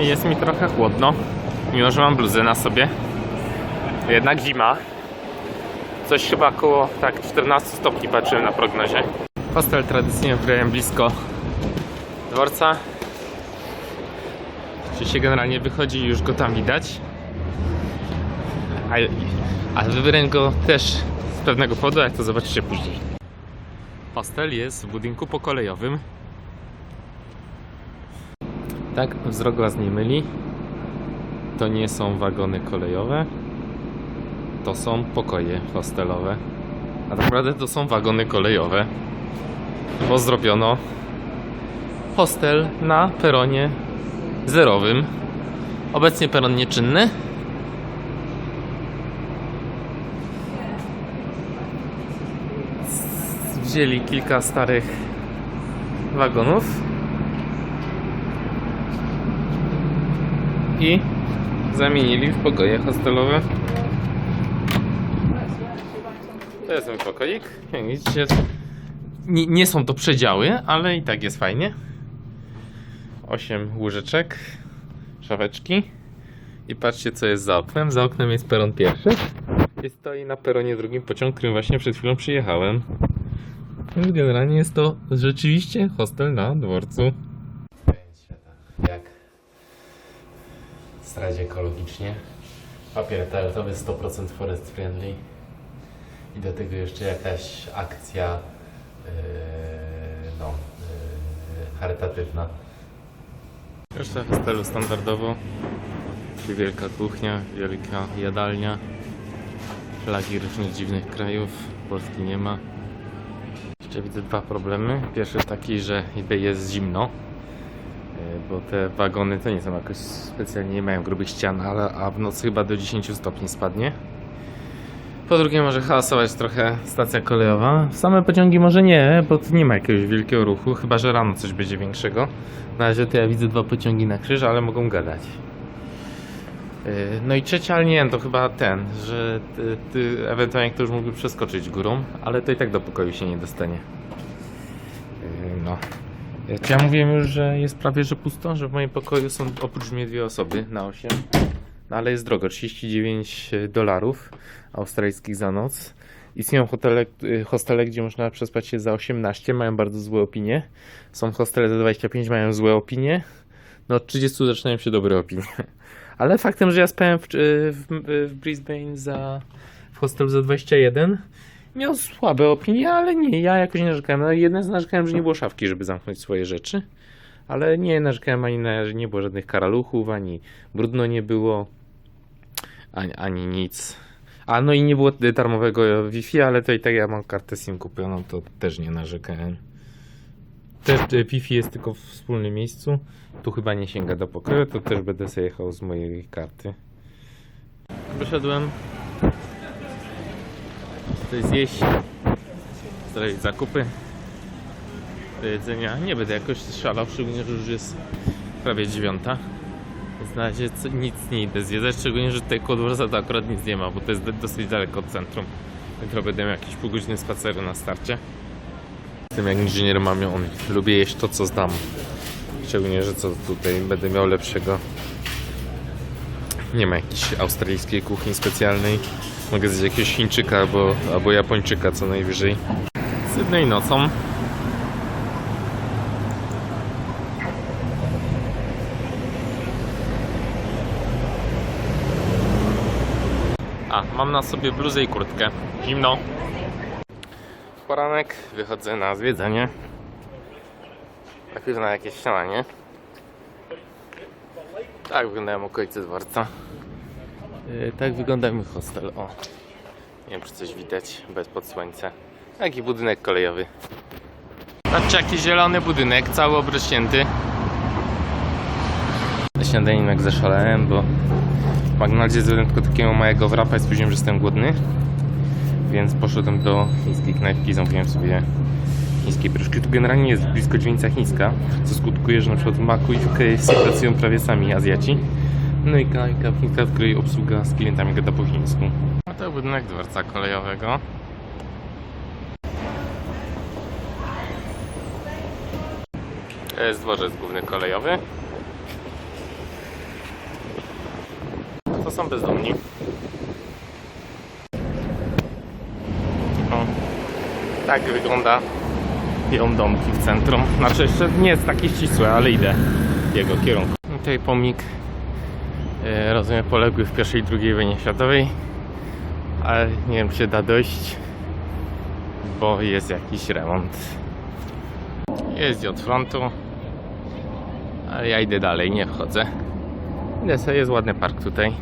I jest mi trochę chłodno, mimo że mam bluzę na sobie. Jednak zima. Coś chyba około tak 14 stopni patrzyłem na prognozie. Hostel tradycyjnie wybrałem blisko dworca. Oczywiście generalnie wychodzi i już go tam widać. A, a wybrałem go też z pewnego powodu, jak to zobaczycie później. Hostel jest w budynku pokolejowym. Tak, wzrok was nie myli. To nie są wagony kolejowe. To są pokoje hostelowe. A tak naprawdę to są wagony kolejowe. Bo zrobiono hostel na peronie zerowym. Obecnie peron nieczynny. Wzięli kilka starych wagonów i zamienili w pokoje hostelowe. To jest mój pokoik. Jak widzicie, nie, nie są to przedziały, ale i tak jest fajnie. 8 łóżeczek, szafeczki. I patrzcie, co jest za oknem. Za oknem jest peron pierwszy. Jest stoi na peronie drugim pociąg, którym właśnie przed chwilą przyjechałem. Więc generalnie jest to rzeczywiście hostel na dworcu. Jak strać ekologicznie. Papier toaletowy 100% forest friendly. I do tego jeszcze jakaś akcja yy, no, yy, charytatywna. Już w hostelu standardowo. Czyli wielka kuchnia, wielka jadalnia. Flagi różnych dziwnych krajów. Polski nie ma. Jeszcze widzę dwa problemy. Pierwszy taki, że jest zimno. Bo te wagony to nie są jakoś specjalnie, nie mają grubych ścian, ale a w nocy chyba do 10 stopni spadnie. Po drugie może hałasować trochę stacja kolejowa. Same pociągi może nie, bo tu nie ma jakiegoś wielkiego ruchu, chyba że rano coś będzie większego. Na razie to ja widzę dwa pociągi na krzyż, ale mogą gadać. Yy, No i trzecia, ale nie wiem, to chyba ten, że ty, ty ewentualnie ktoś mógłby przeskoczyć górą, ale to i tak do pokoju się nie dostanie. Yy, No. Ja mówiłem już, że jest prawie że pusto, że w moim pokoju są oprócz mnie dwie osoby na 8. No ale jest drogo, 39 dolarów australijskich za noc. Istnieją hotele, y, hostele, gdzie można przespać się za 18, mają bardzo złe opinie. Są hostele za 25, mają złe opinie. No od 30 zaczynają się dobre opinie. Ale faktem, że ja spałem w, y, w, w Brisbane za, w hostelu za 21, miał słabe opinie, ale nie, ja jakoś nie narzekałem. No, jeden z narzekałem, że nie było szafki, żeby zamknąć swoje rzeczy. Ale nie narzekałem ani na, że nie było żadnych karaluchów, ani brudno nie było, ani, ani nic. A no i nie było darmowego Wi-Fi, ale to i tak ja mam kartę SIM kupioną, to też nie narzekałem. Też e, Wi-Fi jest tylko w wspólnym miejscu. Tu chyba nie sięga do pokoju, to też będę sobie jechał z mojej karty. Wyszedłem. Tutaj zjeść. Zrobić zakupy do jedzenia. Nie będę jakoś szalał, szczególnie, że już jest prawie dziewiąta. Więc na razie nic nie idę zjedzać, szczególnie, że tutaj koło to akurat nic nie ma, bo to jest do- dosyć daleko od centrum. Jutro będę miał jakiś półgodzinny spacer na starcie. Jestem jak inżynier mamy, on lubię jeść to, co znam. Szczególnie, że co tutaj będę miał lepszego. Nie ma jakiejś australijskiej kuchni specjalnej. Mogę zjeść jakiegoś Chińczyka albo, albo Japończyka co najwyżej. Jednej nocą A, mam na sobie bluzę i kurtkę. Zimno. Poranek, wychodzę na zwiedzanie. Najpierw na jakieś śniadanie. Tak wyglądają okolice dworca. Yy, tak wygląda mój hostel. O. Nie wiem, czy coś widać bez pod słońce. Taki budynek kolejowy. Patrzcie, jaki zielony budynek, cały obrośnięty. Na śniadanie jak zaszalałem, bo w McDonaldzie zjadłem tylko takiego małego wrapa i stwierdziłem, że jestem głodny. Więc poszedłem do chińskiej knajpki i zamówiłem sobie chińskie pierożki. Tu generalnie jest blisko dziewińca chińska, co skutkuje, że na przykład w Macu i w KFC pracują prawie sami Azjaci. No i chińska, w której obsługa z klientami gada po chińsku. A to budynek dworca kolejowego. To jest dworzec główny kolejowy. to są bezdomni. O, tak wygląda ją domki w centrum. Znaczy jeszcze nie jest takie ścisłe, ale idę w jego kierunku. I Tutaj pomnik, e, rozumiem, poległy w pierwszej i II wojnie światowej, ale nie wiem czy da dojść, bo jest jakiś remont. Jest od frontu, ale ja idę dalej, nie wchodzę. Idę sobie, jest ładny park tutaj.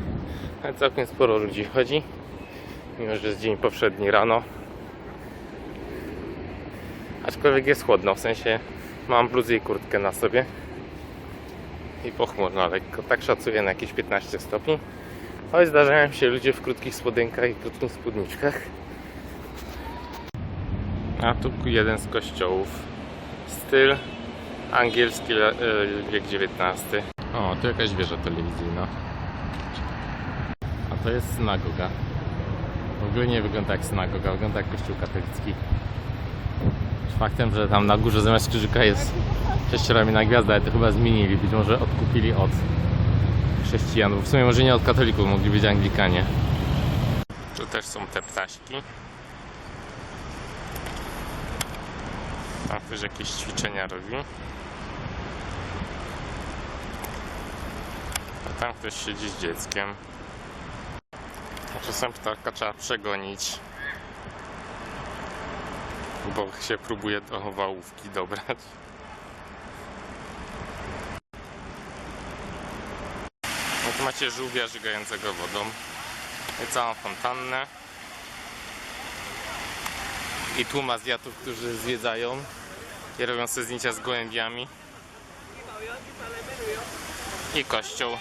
Ale całkiem sporo ludzi wchodzi, mimo że jest dzień powszedni rano. Aczkolwiek jest chłodno, w sensie mam bluzę i kurtkę na sobie. I pochmurno lekko, tak szacuję na jakieś 15 stopni. Ale zdarzają się ludzie w krótkich spodenkach i krótkich spódniczkach. A tu jeden z kościołów. Styl angielski e, wiek XIX. O, tu jakaś wieża telewizyjna. A to jest synagoga. W ogóle nie wygląda jak synagoga, wygląda jak kościół katolicki. Faktem, że tam na górze zamiast krzyżyka jest sześcioramienna gwiazda, ale to chyba zmienili, być może odkupili od chrześcijan, w sumie może nie od katolików, mogli być anglikanie. Tu też są te ptaśki. Tam też jakieś ćwiczenia robi. A tam ktoś siedzi z dzieckiem. Czasem ptaka trzeba przegonić. Bo się próbuje do wałówki dobrać. No tu macie żółwia żygającego wodą. I całą fontannę. I tłum Azjatów, którzy zwiedzają i robią sobie zdjęcia z gołębiami. I kościół.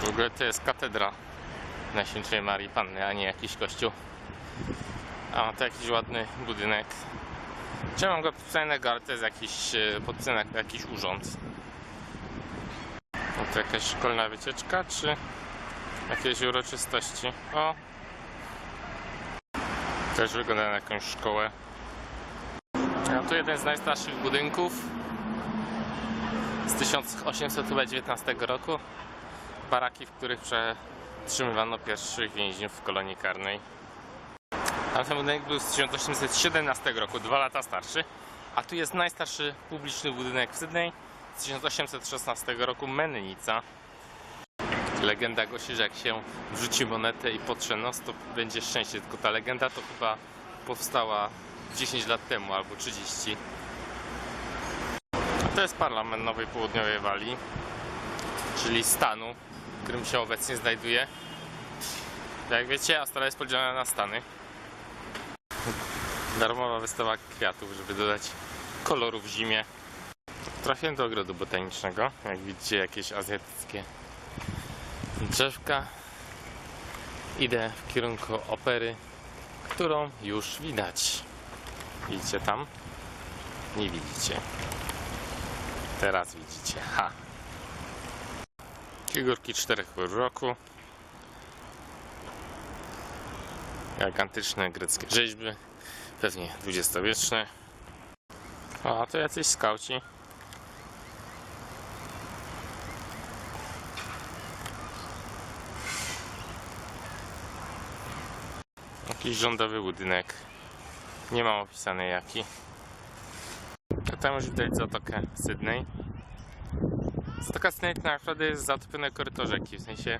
W ogóle to jest katedra Najświętszej Marii Panny, a nie jakiś kościół. A to jakiś ładny budynek. Chciałem go podpisanego, ale to jest jakiś e, podcenek, jakiś urząd. No to jakaś szkolna wycieczka, czy jakieś uroczystości? O! Też wygląda na jakąś szkołę. A tu jeden z najstarszych budynków z 1819 roku. Baraki, w których przetrzymywano pierwszych więźniów w kolonii karnej. A ten budynek był z 1817 roku, dwa lata starszy. A tu jest najstarszy publiczny budynek w Sydney z 1816 roku, Mennica. Legenda głosi, że jak się wrzuci monetę i potrze nos, to będzie szczęście. Tylko ta legenda to chyba powstała 10 lat temu albo 30. A to jest parlament Nowej Południowej Walii, czyli stanu, którym się obecnie znajduje. Jak wiecie, Australia jest podzielona na stany. Darmowa wystawa kwiatów, żeby dodać koloru w zimie. Trafiłem do ogrodu botanicznego. Jak widzicie, jakieś azjatyckie drzewka. Idę w kierunku opery, którą już widać. Widzicie tam? Nie widzicie. Teraz widzicie. Ha! Figurki czterech pół roku. Jak antyczne greckie rzeźby. Pewnie dwudziestowieczne. A to jacyś skauci. Jakiś rządowy budynek. Nie mam opisane jaki. A tam już widać zatokę Sydney. Zatoka tak naprawdę jest zatopione koryto rzeki, w sensie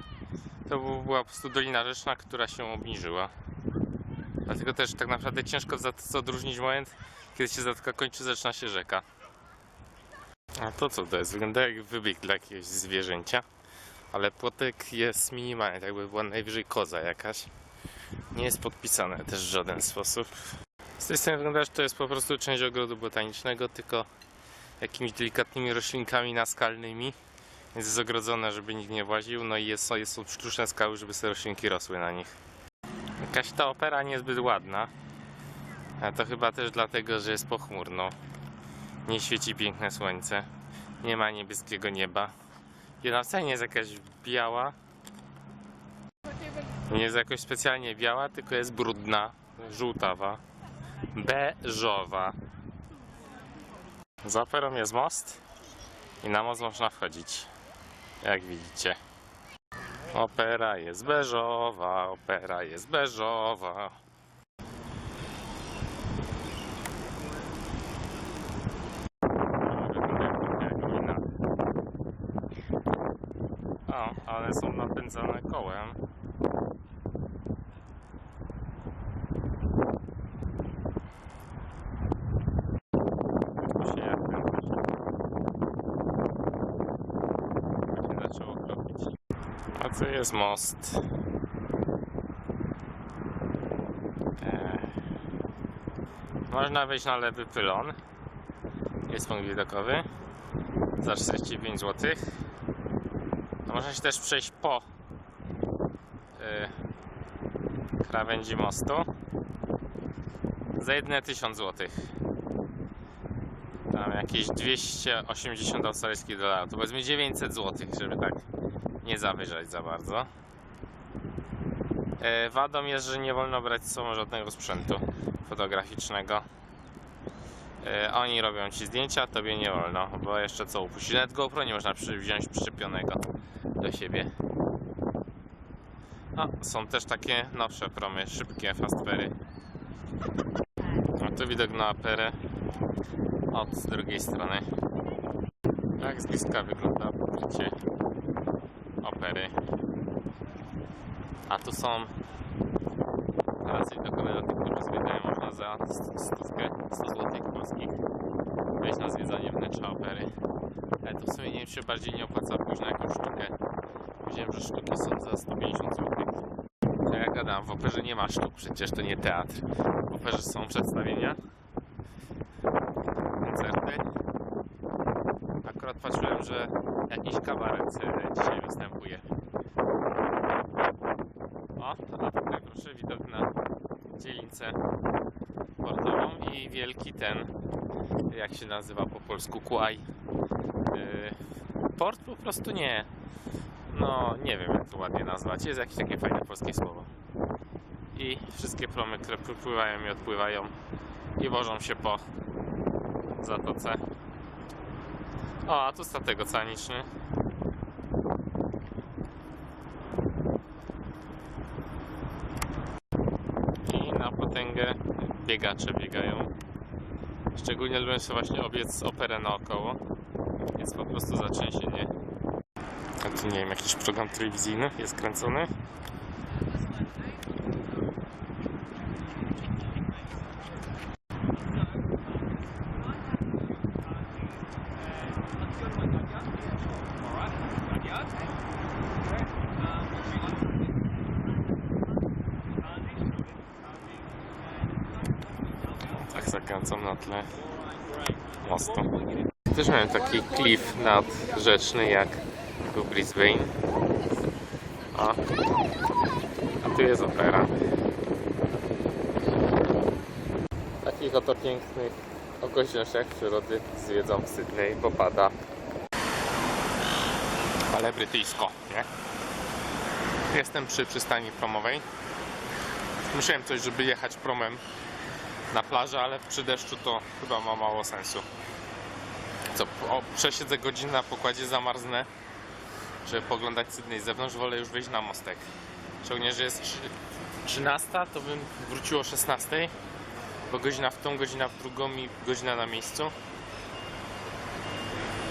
to była po prostu dolina rzeczna, która się obniżyła. Dlatego też tak naprawdę ciężko w zatoce odróżnić moment, kiedy się zatoka kończy, zaczyna się rzeka. A to co to jest? Wygląda jak wybieg dla jakiegoś zwierzęcia. Ale płotek jest minimalny, tak jakby była najwyżej koza jakaś. Nie jest podpisane też w żaden sposób. Z tej strony wygląda, że to jest po prostu część ogrodu botanicznego, tylko jakimiś delikatnymi roślinkami naskalnymi. Więc jest ogrodzone, żeby nikt nie właził, no i jest, jest, są sztuczne skały, żeby te roślinki rosły na nich. Jakaś ta opera niezbyt ładna. A to chyba też dlatego, że jest pochmurno. Nie świeci piękne słońce. Nie ma niebieskiego nieba. Jedna nie jest jakaś biała. Nie jest jakoś specjalnie biała, tylko jest brudna, żółtawa, beżowa. Za operą jest most. I na most można wchodzić. Jak widzicie. Opera jest beżowa, opera jest beżowa. O, ale są napędzane kołem. Tylko się jak ten się zaczęło kropić. A co jest most? Można wejść na lewy pylon. Jest punkt widokowy. Za 45 zł. Można się też przejść po yy, krawędzi mostu. Za jedne 1000 zł. Tam jakieś 280 australijskich dolarów. To powiedzmy 900 zł, żeby tak nie zawyżać za bardzo. E, wadą jest, że nie wolno brać z sobą żadnego sprzętu fotograficznego. E, oni robią ci zdjęcia, tobie nie wolno, bo jeszcze co upuścić. Nawet GoPro nie można wziąć przyczepionego do siebie. A, są też takie nowsze promy, szybkie fastfery. A tu widok na aperę od z drugiej strony. Tak z bliska wygląda pokrycie opery. A tu są relacje do dla tych, którzy zwiedzają. Można za st- stówkę, 100 zł polskich wejść na zwiedzanie wnętrza opery. Ale to w sumie nie wiem, bardziej nie opłaca pójść na jakąś sztukę. Widziałem, że sztuki są za 150 zł. To jak gadam, w operze nie ma sztuk, przecież to nie teatr. W operze są przedstawienia, koncerty. Akurat patrzyłem, że jakiś kabaret dzisiaj występuje. O, a tutaj proszę widok na dzielnicę portową i wielki ten, jak się nazywa po polsku, kłaj. Yy, port po prostu nie. No, nie wiem jak to ładnie nazwać. Jest jakieś takie fajne polskie słowo. I wszystkie promy, które przypływają i odpływają i wożą się po zatoce. O, a tu statek oceaniczny. I na potęgę biegacze biegają. Szczególnie lubię sobie właśnie obiec operę naokoło. Jest po prostu zatrzęsienie. A tu nie wiem, jakiś program telewizyjny jest kręcony. Tak na tle mostu. Też miałem taki klif nadrzeczny jak w Brisbane. A, a tu jest opera. Takich oto pięknych okolicznościach przyrody zwiedzam Sydney, bo pada. Ale brytyjsko, nie? Jestem przy przystani promowej. Musiałem coś, żeby jechać promem na plażę, ale przy deszczu to chyba ma mało sensu. Co, o, przesiedzę godzinę na pokładzie, zamarznę, żeby poglądać Sydney z zewnątrz, wolę już wyjść na mostek. Szczególnie, że jest trzy- 13, to bym wrócił o 16, bo godzina w tą, godzina w drugą i godzina na miejscu.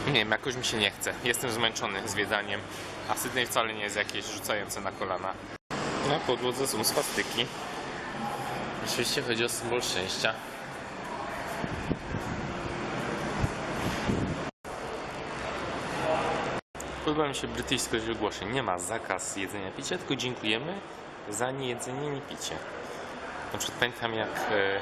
Nie wiem, jakoś mi się nie chce. Jestem zmęczony zwiedzaniem, a Sydney wcale nie jest jakieś rzucające na kolana. Na podłodze są swastyki. Oczywiście chodzi o symbol szczęścia. Podoba mi się brytyjskość wygłoszeń. Nie ma zakaz jedzenia picia, tylko dziękujemy za niejedzenie, nie picie. Na przykład pamiętam jak e,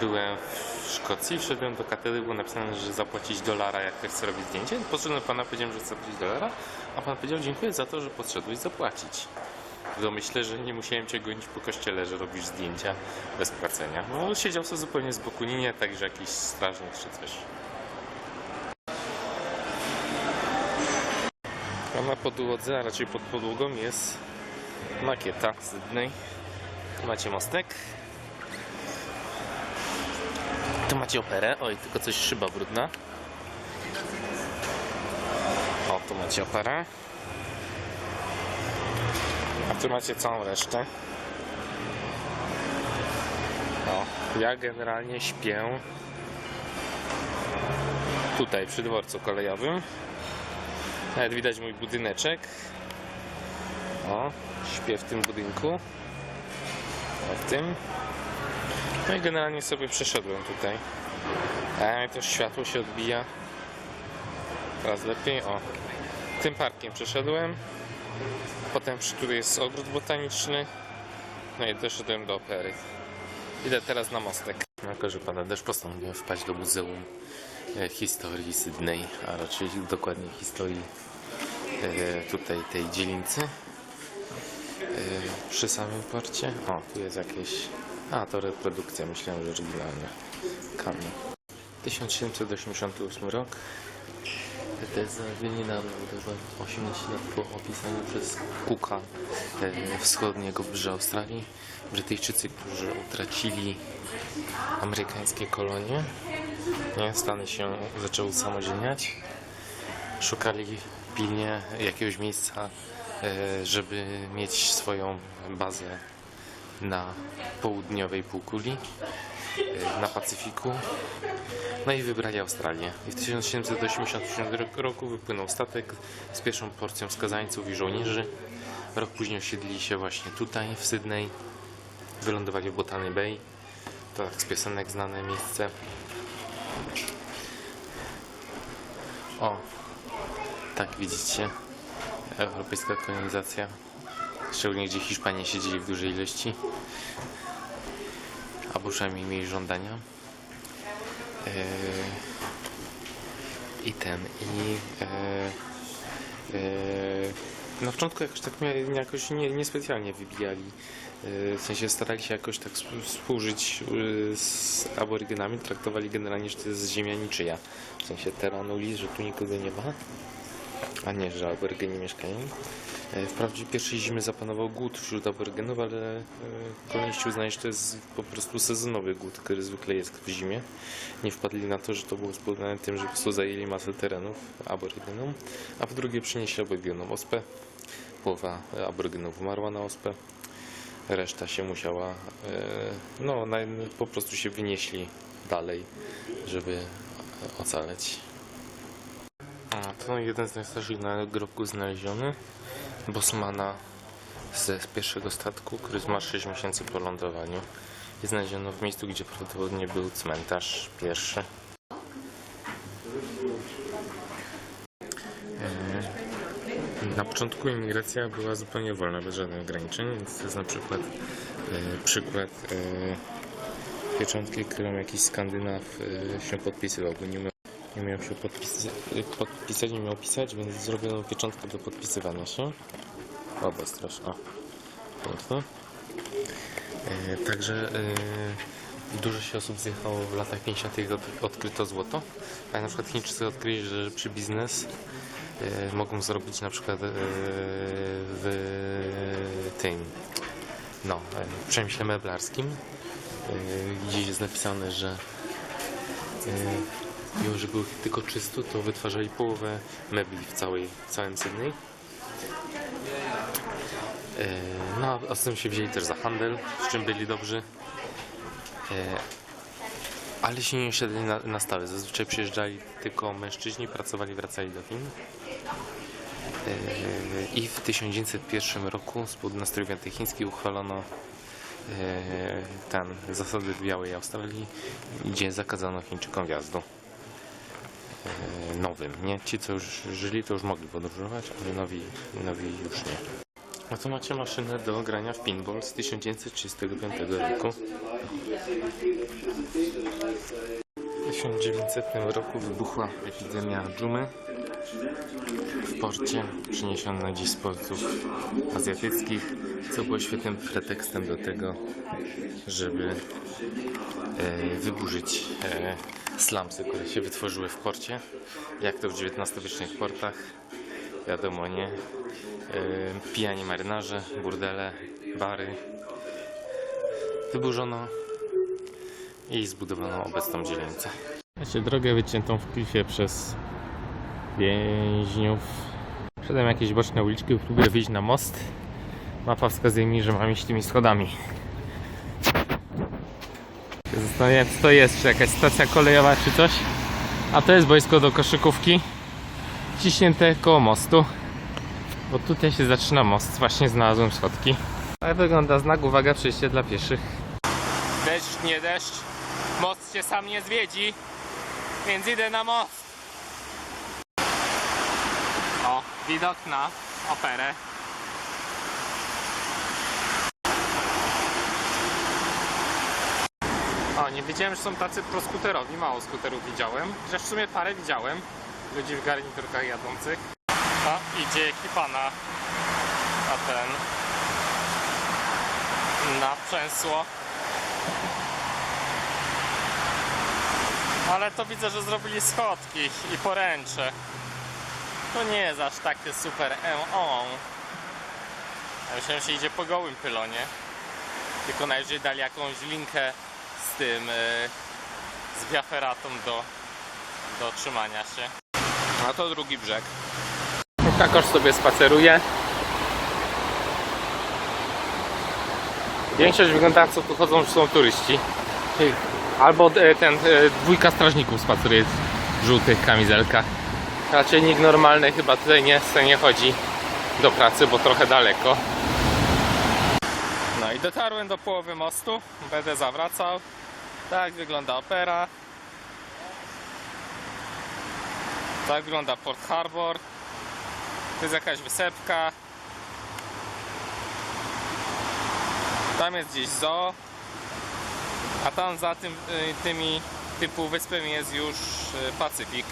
byłem w Szkocji, wszedłem do katedry, było napisane, że zapłacić dolara, jak ktoś chce robić zdjęcie. Podszedłem do pana, powiedziałem, że chcę zapłacić dolara, a pan powiedział, dziękuję za to, że podszedłeś zapłacić. To myślę, że nie musiałem cię gonić po kościele, że robisz zdjęcia bez płacenia. No, siedział sobie zupełnie z boku, nie, nie tak, że jakiś strażnik czy coś. A na podłodze, a raczej pod podłogą jest makieta Sydney. Tu macie mostek. Tu macie operę. Oj, tylko coś szyba brudna. O, tu macie operę. A tu macie całą resztę. O, ja generalnie śpię tutaj przy dworcu kolejowym. Nawet widać mój budyneczek. O, śpię w tym budynku. O, w tym. No i generalnie sobie przeszedłem tutaj. A to światło się odbija. Teraz lepiej. O, tym parkiem przeszedłem. Potem przy- tutaj jest ogród botaniczny. No i doszedłem do opery. Idę teraz na mostek. Jako, że pada deszcz, postanowiłem wpaść do Muzeum e, Historii Sydney, a raczej dokładnie historii e, tutaj tej dzielnicy. E, przy samym porcie. O, tu jest jakieś... A, to reprodukcja, myślałem, że oryginalna. Kamień. 1788 rok. Teza Wielina narodowa 18 lat po opisaniu przez Cooka e, wschodniego wybrzeża Australii. Brytyjczycy, którzy utracili amerykańskie kolonie, nie, Stany się zaczęły usamodzielniać. Szukali pilnie jakiegoś miejsca, e, żeby mieć swoją bazę na południowej półkuli, na Pacyfiku. No i wybrali Australię. I w 1787 roku wypłynął statek z pierwszą porcją skazańców i żołnierzy. Rok później osiedlili się właśnie tutaj, w Sydney. Wylądowali w Botany Bay. To tak z piosenek znane miejsce. O, tak widzicie. Europejska kolonizacja. Szczególnie gdzie Hiszpanie siedzieli w dużej ilości. Przynajmniej mieli żądania. Eee, I ten, i eee, eee, na początku jakoś tak mia- jakoś nie, niespecjalnie wybijali. W sensie starali się jakoś tak współ- współżyć z aborygenami, traktowali generalnie, że to jest ziemia niczyja. W sensie teranuli, że tu nikogo nie ma, a nie, że aborygeni mieszkają. E, Wprawdzie pierwszej zimy zapanował głód wśród aborygenów, ale e, koloniści uznali, że to jest po prostu sezonowy głód, który zwykle jest w zimie. Nie wpadli na to, że to było spowodowane tym, że po prostu zajęli masę terenów aborygenom, a po drugie przynieśli aborygenom ospę. Połowa e, aborygenów umarła na ospę, reszta się musiała, no po prostu się wynieśli dalej, żeby ocaleć. A, to jeden z najstarszych nagrobków znaleziony. Bosmana z pierwszego statku, który zmarł 6 miesięcy po lądowaniu. I znaleziono w miejscu, gdzie prawdopodobnie był cmentarz pierwszy. E, Na początku imigracja była zupełnie wolna, bez żadnych ograniczeń, więc to jest na przykład e, przykład e, pieczątki, którą jakiś Skandynaw e, się podpisywał, bo nie nie umiał się podpis, podpisać, nie miał pisać, więc zrobiono pieczątkę do podpisywania się. O, strasz, o. E, także e, dużo się osób zjechało w latach 50. jak od, odkryto złoto. A na przykład Chińczycy odkryli, że przy biznes e, mogą zrobić na przykład e, w tym, no, e, w przemyśle meblarskim. E, gdzieś jest napisane, że e, mimo, że było tylko 300, to wytwarzali połowę mebli w, całej, w całym Sydney. E, No, a z tym się wzięli też za handel, z czym byli dobrzy. E, Ale się nie osiedli na, na stałe. Zazwyczaj przyjeżdżali tylko mężczyźni, pracowali, wracali do Chin. E, I w 1901 roku spod nastroju antychiński uchwalono e, ten zasady w Białej Australii, gdzie zakazano Chińczykom wjazdu nowym. Nie? Ci, co już żyli, to już mogli podróżować, ale nowi, nowi już nie. A tu macie maszynę do grania w pinball z 1935 roku. W 1900 roku wybuchła epidemia dżumy w porcie. Przyniesiono dziś z portów azjatyckich, co było świetnym pretekstem do tego, żeby e, wyburzyć e, slumsy, które się wytworzyły w porcie, jak to w XIX-wiecznych portach. Wiadomo, nie? E, pijani marynarze, burdele, bary. Wyburzono i zbudowano obecną dzielnicę. Macie drogę wyciętą w klifie przez więźniów. Wszedłem jakieś boczne uliczki, próbuję wyjść na most. Mapa wskazuje mi, że mam iść tymi schodami. Się Zastanawiam co to jest, czy jakaś stacja kolejowa, czy coś. A to jest boisko do koszykówki. Ciśnięte koło mostu. Bo tutaj się zaczyna most. Właśnie znalazłem schodki. Ale wygląda znak, uwaga, przejście dla pieszych. Deszcz, nie deszcz. Most się sam nie zwiedzi. Więc idę na most. O, widok na operę. O, nie wiedziałem, że są tacy proskuterowi. Mało skuterów widziałem. Że w sumie parę widziałem. Ludzi w garniturkach jadących. A, idzie ekipa na, na ten... Na przęsło. Ale to widzę, że zrobili schodki i poręcze. To nie jest aż takie super on. Ja myślałem, że idzie po gołym pylonie. Tylko najwyżej dali jakąś linkę z tym, yy, z wiaferatą do, do trzymania się. A to drugi brzeg. Kakosz sobie spaceruje. Większość wygląda co tu chodzą, że są turyści. Albo e, ten e, dwójka strażników spaceruje w żółtych kamizelkach. Raczej nikt normalny chyba tutaj nie, nie chodzi do pracy, bo trochę daleko. No i dotarłem do połowy mostu. Będę zawracał. Tak wygląda opera. Tak wygląda Port Harbor. To jest jakaś wysepka. Tam jest gdzieś zoo. A tam za tym, y, tymi typu wyspem jest już y, Pacyfik.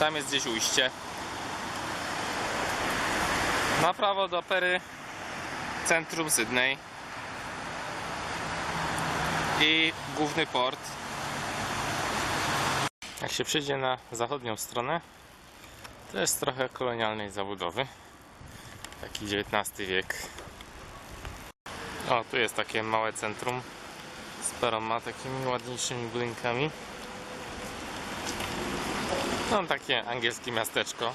Tam jest gdzieś ujście. Na prawo do opery centrum Sydney. I główny port. Jak się przyjdzie na zachodnią stronę, to jest trochę kolonialnej zabudowy. Taki XIX wiek. O, tu jest takie małe centrum z paroma takimi ładniejszymi budynkami. No takie angielskie miasteczko.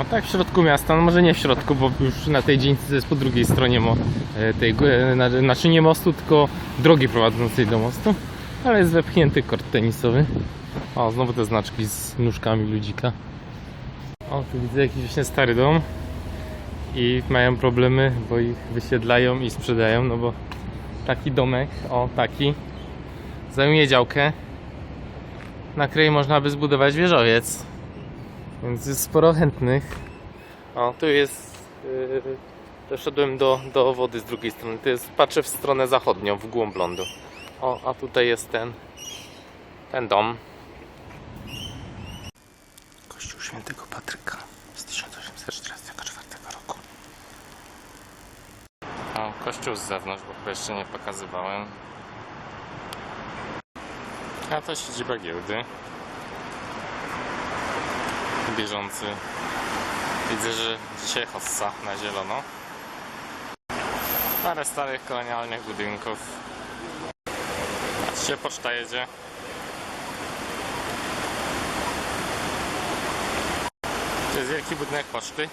O tak w środku miasta, no może nie w środku, bo już na tej dzielnicy jest po drugiej stronie mo, e, tej, e, na- znaczy nie mostu, tylko drogi prowadzącej do mostu. Ale jest wepchnięty kort tenisowy. O, znowu te znaczki z nóżkami ludzika. O, tu widzę jakiś właśnie stary dom. I mają problemy, bo ich wysiedlają i sprzedają, no bo taki domek, o taki, zajmuje działkę, na której można by zbudować wieżowiec. Więc jest sporo chętnych. O, tu jest. Yy, doszedłem do, do wody z drugiej strony. To jest, patrzę w stronę zachodnią, w głąb lądu. O, a tutaj jest ten. Ten dom. Kościół świętego Patryka z 1844 roku. O, kościół z zewnątrz, bo jeszcze nie pokazywałem. A to siedziba giełdy. Bieżący. Widzę, że dzisiaj hossa na zielono. Parę starych kolonialnych budynków. Patrzcie, poczta jedzie. To jest wielki budynek poczty.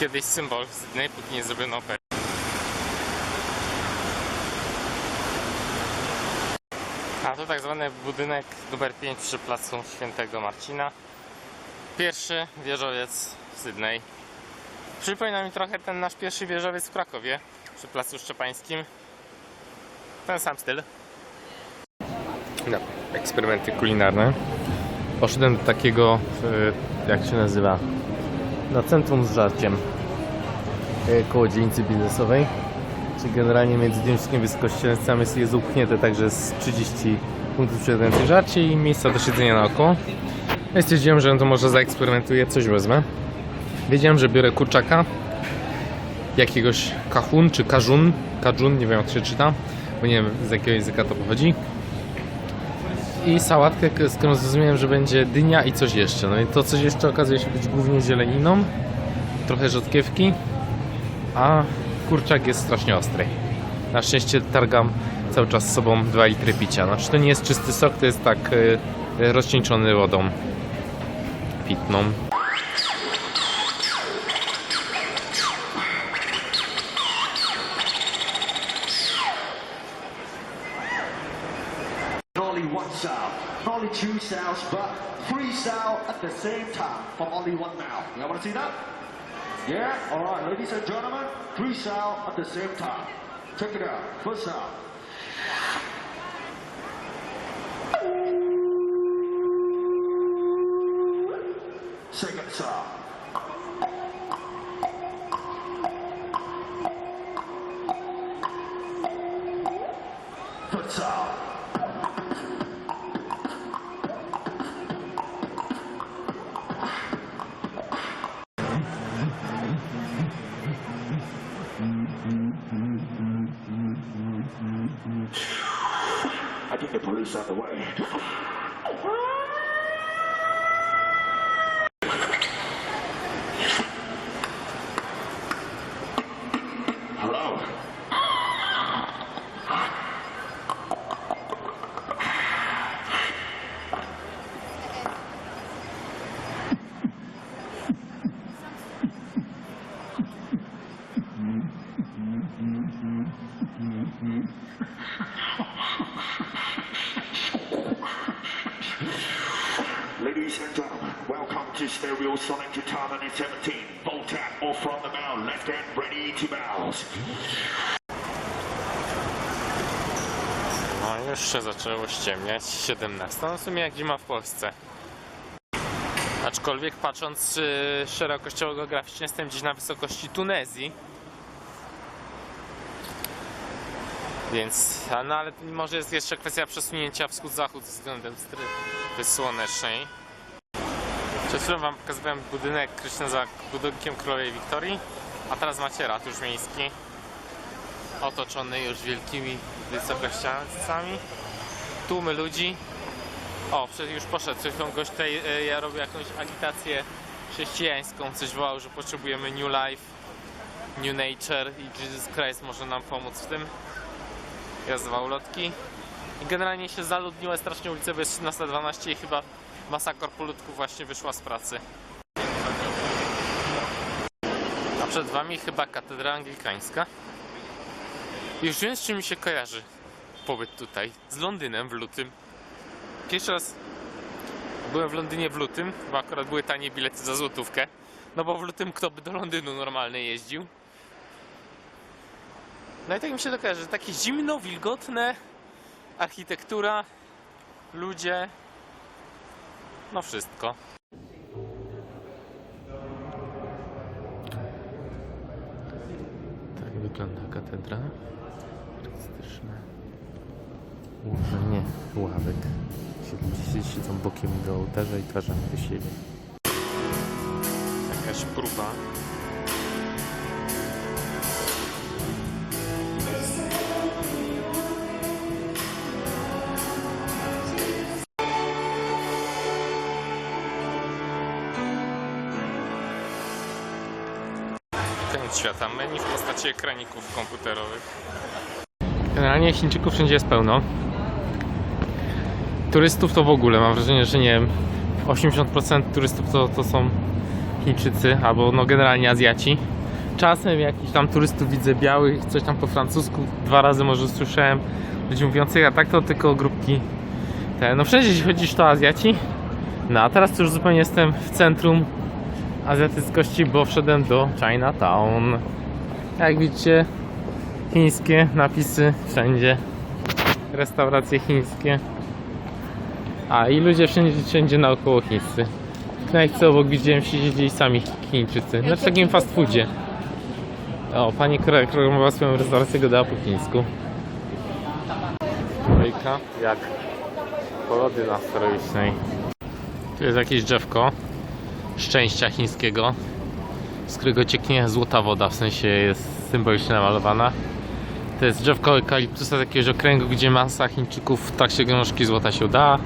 Kiedyś symbol Sydney, póki nie zrobiono. A to tak zwany budynek numer 5 przy placu Świętego Marcina. Pierwszy wieżowiec w Sydney. Przypomina mi trochę ten nasz pierwszy wieżowiec w Krakowie przy placu Szczepańskim. Ten sam styl. No, eksperymenty kulinarne. Poszedłem do takiego, e, jak się nazywa, na centrum z żarciem e, koło dzielnicy biznesowej. Czyli generalnie między tym wszystkim wysokościelnicami jest, jest upchnięte także z 30 punktów sprzedających żarcie i miejsca do siedzenia naokoło. Ja stwierdziłem, że no to może zaeksperymentuję, coś wezmę. Wiedziałem, że biorę kurczaka, jakiegoś kahun czy kajun, kajun, nie wiem jak się czyta, bo nie wiem z jakiego języka to pochodzi. I sałatkę, z którą zrozumiałem, że będzie dynia i coś jeszcze. No i to coś jeszcze okazuje się być głównie zieleniną, trochę rzodkiewki, a kurczak jest strasznie ostry. Na szczęście targam cały czas z sobą 2 litry picia. Znaczy to nie jest czysty sok, to jest tak y, e, rozcieńczony wodą pitną. Only two sounds, to ladies and gentlemen, three at the same time. Check it out. First sound. Ladies and gentlemen, welcome to Stereo Sonic 2017. Full tap or from the mouth, left to bounce. No się zaczęło ściemniać, 17. No w sumie jak zima w Polsce. Aczkolwiek patrząc yy, szerokościowo geograficznie jestem gdzieś na wysokości Tunezji. Więc, no ale może jest jeszcze kwestia przesunięcia wschód-zachód względem strefy słonecznej. Przed chwilą wam pokazywałem budynek, który się nazywa budynkiem Królowej Wiktorii, a teraz macie ratusz miejski otoczony już wielkimi wysokościami. Tłumy ludzi. O, już poszedł. Przed chwilą gość tutaj e, ja robię jakąś agitację chrześcijańską. Coś wołał, że potrzebujemy New Life, New Nature i Jesus Christ może nam pomóc w tym. Ja zwał ulotki. I generalnie się zaludniły strasznie ulice, bo jest 13.12 i chyba masa korpolutków właśnie wyszła z pracy. A przed wami chyba katedra anglikańska. Już wiem z czym mi się kojarzy pobyt tutaj. Z Londynem w lutym. Pierwszy raz byłem w Londynie w lutym, bo akurat były tanie bilety za złotówkę. No bo w lutym kto by do Londynu normalnie jeździł? No i tak mi się to kojarzy, takie zimno, wilgotne, architektura, ludzie, no wszystko. Tak katedra. Artystyczne ułożenie ławek. Ludzie siedzą bokiem do ołtarza i twarzami do siebie. Jakaś próba. Koniec świata. Menu w postaci ekraników komputerowych. Generalnie Chińczyków wszędzie jest pełno. Turystów to w ogóle mam wrażenie, że nie wiem, 80% turystów to, to są Chińczycy albo no generalnie Azjaci. Czasem jakiś tam turystów widzę białych, coś tam po francusku, dwa razy może słyszałem ludzi mówiących, a tak to tylko grupki te. No wszędzie jeśli chodzisz to Azjaci. No a teraz to już zupełnie jestem w centrum azjatyckości, bo wszedłem do Chinatown. Jak widzicie, chińskie napisy wszędzie. Restauracje chińskie. A i ludzie wszędzie, wszędzie naokoło chińscy. W knajpce obok widziałem siedzieli sami Chińczycy. Na takim fast foodzie. O, pani która reklamowała swoją restaurację gadała po chińsku. Kolejka jak polody na sterowicznej. Tu jest jakieś drzewko szczęścia chińskiego, z którego cieknie złota woda, w sensie jest symbolicznie namalowana. To jest drzewko eukaliptusa z jakiegoś okręgu, gdzie masa Chińczyków w trakcie grążki złota się udała.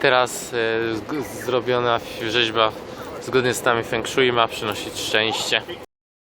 Teraz e, zrobiona rzeźba zgodnie z stami Feng Shui ma przynosić szczęście.